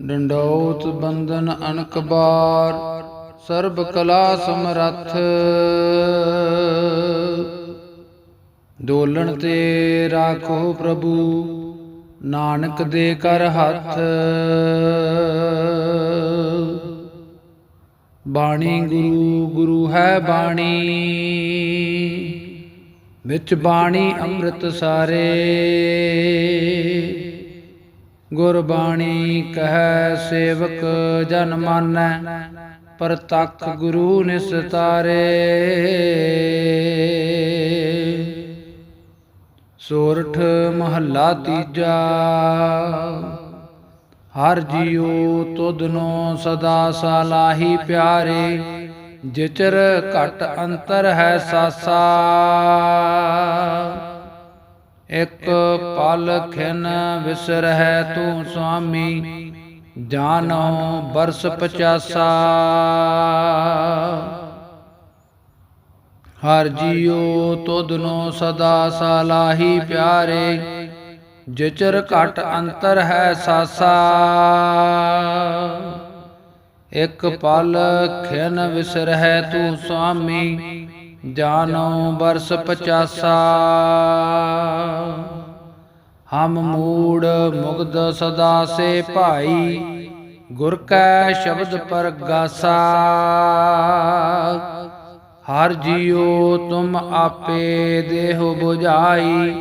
ਡੰਡੋਤ ਬੰਧਨ ਅਨਕ ਬਾਰ, ਸਰਬ ਕਲਾ ਸਮਰੱਥ। ਦੋਲਣ ਤੇ ਰਾਖੋ ਪ੍ਰਭੂ, ਨਾਨਕ ਦੇ ਕਰ ਹੱਥ। ਬਾਣੀ ਗੁਰੂ ਗੁਰੂ ਹੈ ਬਾਣੀ, ਵਿੱਚ ਬਾਣੀ ਅੰਮ੍ਰਿਤ ਸਾਰੇ। ਗੁਰਬਾਣੀ ਕਹੈ ਸੇਵਕ ਜਨ ਮਾਨੈ, ਪ੍ਰਤੱਖ ਗੁਰੂ ਨਿਸਤਾਰੇ। ਸੋਰਠ ਮਹੱਲਾ ਤੀਜਾ, ਹਰ ਜੀਉ ਤੁਧਨੋ ਸਦਾ ਸਾਲਾਹੀ ਪਿਆਰੇ, ਜਿਚਰ ਘਟ ਅੰਤਰ ਹੈ ਸਾਸਾ। ਇਕ ਪਲ ਖਿਨ ਵਿਸਰਹਿ ਤੂੰ ਸੁਆਮੀ ਜਾਨੋ ਬਰਸ ਪਚਾਸਾ। ਹਰ ਜੀਉ ਤੁਧਨੋ ਸਦਾ ਸਾਲਾਹੀ ਪਿਆਰੇ, ਜਿਚਰ ਘਟ ਅੰਤਰ ਹੈ ਸਾਸਾ। ਇਕ ਪਲ ਖਿਨ ਵਿਸਰਹਿ ਤੂੰ ਸੁਆਮੀ ਜਾਨੋ ਬਰਸ ਪਚਾਸਾ। ਹਮ ਮੂੜ ਮੁਗਦ ਸਦਾ ਸੇ ਭਾਈ, ਗੁਰ ਕੈ ਸ਼ਬਦ ਪਰਗਾਸਾ। ਹਰ ਜੀਉ ਤੁਮ ਆਪੇ ਦੇਹੁ 부ਝਾਈ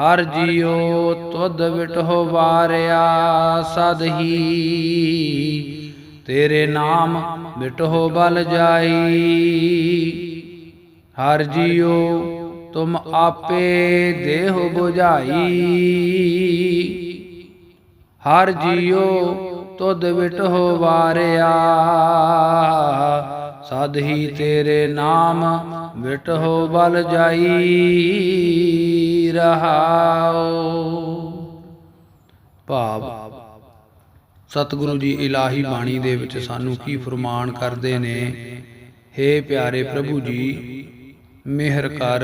ਹਰ ਜੀਉ ਤੁਧ ਵਿਟਹੁ ਵਾਰਿਆ ਸਦਹੀ ਤੇਰੇ ਨਾਮ ਵਿਟਹੁ ਬਲ ਜਾਈ। ਹਰ ਜੀਉ ਤੁਮ ਆਪੇ ਦੇਹੁ 부ਝਾਈ ਹਰ ਜੀਉ ਤੁਧ ਵਿਟਹੁ ਵਾਰਿਆ ਸਦ ਹੀ ਤੇਰੇ ਨਾਮ ਵਿਟਹੁ ਬਲ ਜਾਈ ਰਹਾਉ। ਭਾਵ। ਸਤਿਗੁਰੂ ਜੀ ਇਲਾਹੀ ਬਾਣੀ ਦੇ ਵਿੱਚ ਸਾਨੂੰ ਕੀ ਫਰਮਾਨ ਕਰਦੇ ਨੇ? ਹੇ ਪਿਆਰੇ ਪ੍ਰਭੂ ਜੀ ਮਿਹਰ ਕਰ,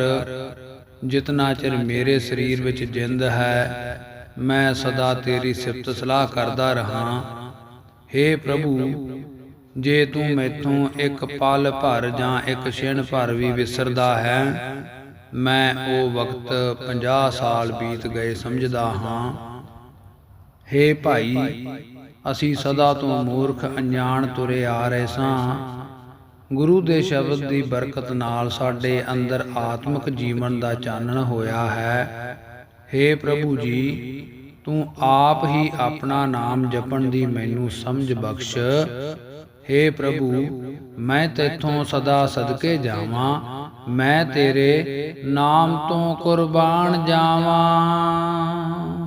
ਜਿਤਨਾ ਚਿਰ ਮੇਰੇ ਸਰੀਰ ਵਿੱਚ ਜਿੰਦ ਹੈ, ਮੈਂ ਸਦਾ ਤੇਰੀ ਸਿਫਤ ਸਲਾਹ ਕਰਦਾ ਰਹਾ। ਹੇ ਪ੍ਰਭੂ, ਜੇ ਤੂੰ ਮੈਥੋਂ ਇੱਕ ਪਲ ਭਰ ਜਾਂ ਇੱਕ ਛਿਣ ਭਰ ਵੀ ਵਿਸਰਦਾ ਹੈ, ਮੈਂ ਉਹ ਵਕਤ 50 ਸਾਲ ਬੀਤ ਗਏ ਸਮਝਦਾ ਹਾਂ। ਹੇ ਭਾਈ, ਅਸੀਂ ਸਦਾ ਤੋਂ ਮੂਰਖ, ਅਣਜਾਣ, ਤੁਰੇ ਆ ਰਹੇ ਸਾਂ। ਗੁਰੂ ਦੇ ਸ਼ਬਦ ਦੀ ਬਰਕਤ ਨਾਲ ਸਾਡੇ ਅੰਦਰ ਆਤਮਿਕ ਜੀਵਨ ਦਾ ਚਾਨਣ ਹੋਇਆ ਹੈ। ਹੇ ਪ੍ਰਭੂ ਜੀ, ਤੂੰ ਆਪ ਹੀ ਆਪਣਾ ਨਾਮ ਜਪਣ ਦੀ ਮੈਨੂੰ ਸਮਝ ਬਖਸ਼। ਹੇ ਪ੍ਰਭੂ, ਮੈਂ ਤੇਥੋਂ ਸਦਾ ਸਦਕੇ ਜਾਵਾਂ, ਮੈਂ ਤੇਰੇ ਨਾਮ ਤੋਂ ਕੁਰਬਾਨ ਜਾਵਾਂ।